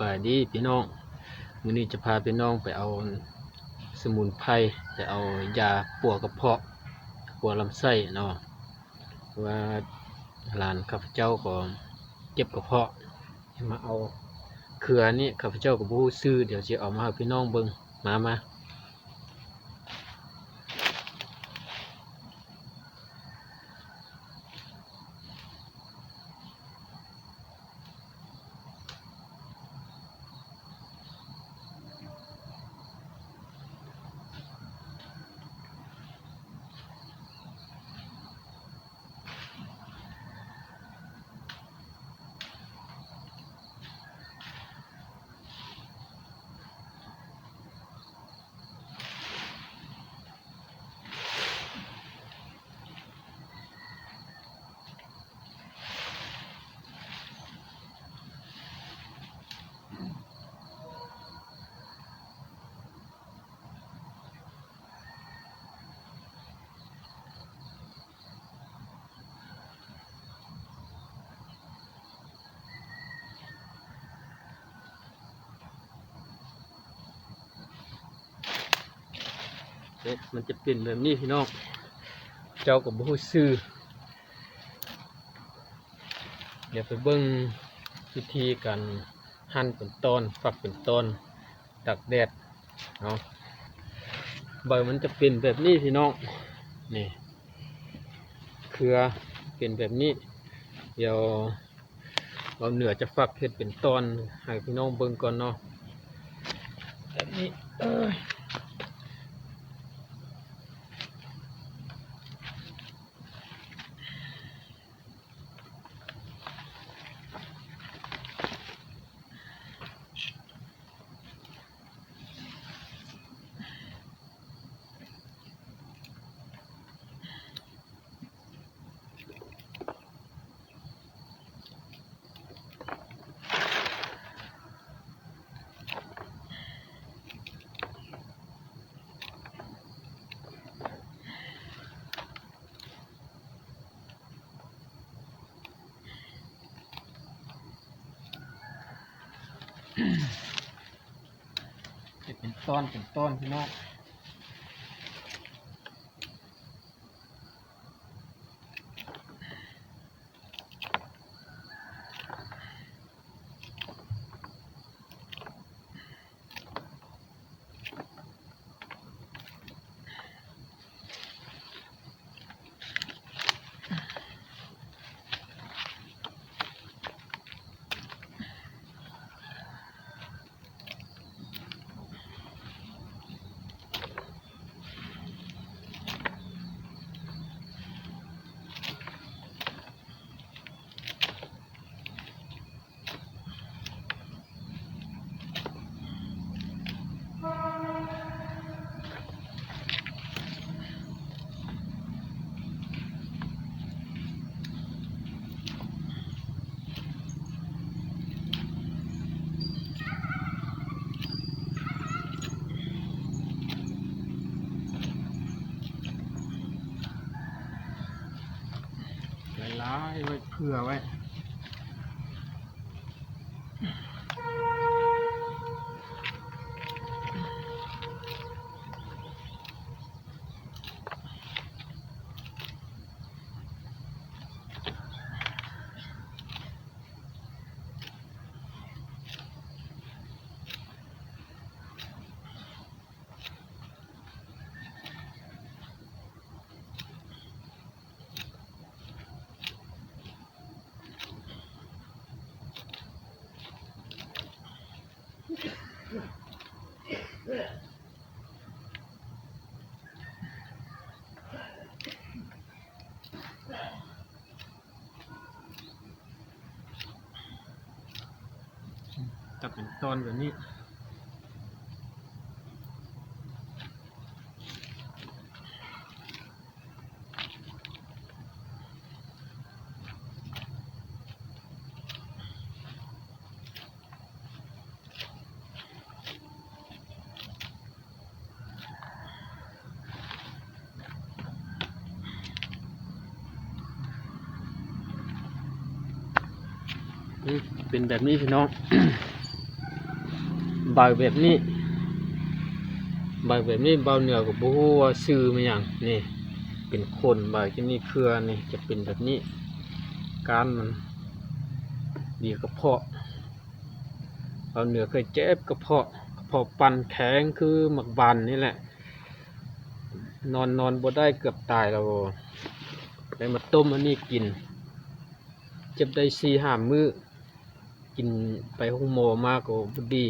บายดีพี่น้องมื้อนี้จะพาพี่น้องไปเอาสมุนไพรไปเอายาปวดกระเพาะปวดลำไส้เนาะว่าหลานข้าพเจ้าก็เจ็บกระเพาะมาเอาเครือนี่ข้าพเจ้ากับผู้ซื้อเดี๋ยวจะเอามาให้พี่น้องเบิ้งมามา อ๊ะมันจะเป็นแบบนี้พี่น้อง เจ้ากับบูซื้อ เดี๋ยวไปเบิ้งวิธีการหั่นเป็นตอนฝักเป็นตอนตักแดดเนาะใบมันจะเป็นแบบนี้พี่น้อง นี่ เครือเป็นแบบนี้ เดี๋ยวเราเหนือจะฝักเห็ดเป็นตอนให้พี่น้องเบิ้งก่อนเนาะแบบนี้เอ้ย จะเป็นต้นเป็นต้นพี่น้อง ผื่อไว้ จะเป็นตอนแบบนี้ อืม เป็นแบบนี้พี่น้อง ใบแบบนี้ ใบแบบนี้เบาเหนือกับบูฮู้ว่าซื้อมาอย่างนี่ เป็นคนใบที่นี่เครือนี่จะเป็นแบบนี้ การมันดีกระเพาะเบาเหนือเคยเจ็บกระเพาะกระเพาะปันแข็งคือหมักบันนี่แหละ นอนนอนบ่ได้เกือบตายแล้วได้มาต้มอันนี้กิน เจ็บได้สี่ห้ามื้อ กินไปห้องหมอมากกว่าบดี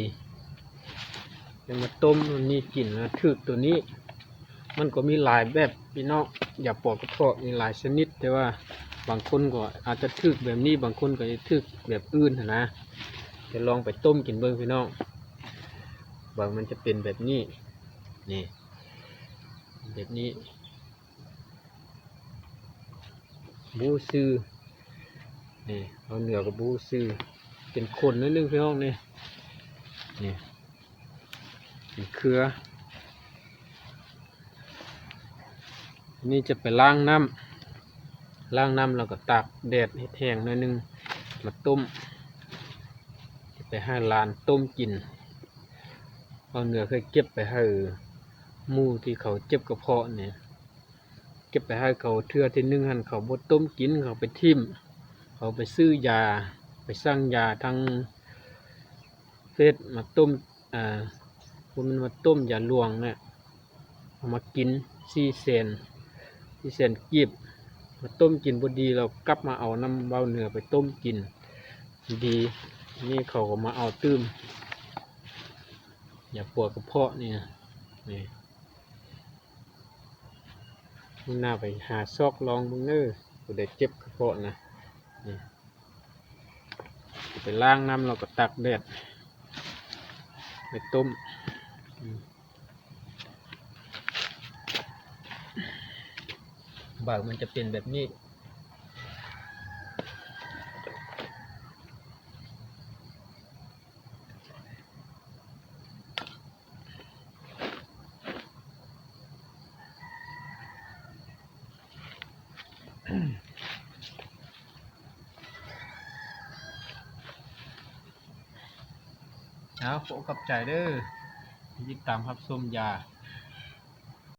ยังมาต้มอันนี้กินนะถึกตัวนี้ มันก็มีหลายแบบพี่น้องอย่าปอกกระเพาะมีหลายชนิด แต่ว่าบางคนก็อาจจะถึกแบบนี้บางคนก็จะถึกแบบอื่นหั้นนะจะลองไปต้มกินเบิ่งพี่น้องบางมันจะเป็นแบบนี้นี่แบบนี้บูซื้อนี่เอาเหนือกับบูซื้อ เป็นคนนิดนึงพี่น้องนี่นี่เป็นเครือนี่จะไปล้างน้ำล้างน้ำแล้วก็ตากแดดให้แห้งหน่อยนึงมาต้มไปให้ลานต้มกินเอาเนื้อเคยเก็บไปให้มูที่เขาเจ็บกระเพาะเนี่ยเก็บไปให้เขาเทื่อที่นึงหันเขาบดต้มกินเขาไปทิ่ม เขาไปซื้อยา ไปสร้างยาทางเฟสมาต้มอ่าพวกมันมาต้มยาลวงเนี่ยเอามากินซีเซนที่เส้นกีบมาต้มกินพอดีเรากลับมาเอาน้ำเบาเหนือไปต้มกิน ดีนี่เขาก็มาเอาตื้มอย่าปวดกระเพาะเนี่ยนี่มึงน่าไปหาซอกลองมึงเน้อกูได้เจ็บกระเพาะนะนี่ ไปล้างน้ำเราก็ตักแดดไปต้มอืมบากมันจะเป็นแบบนี้ เอาขอกับใจเด้อยิดตามครับส้มยา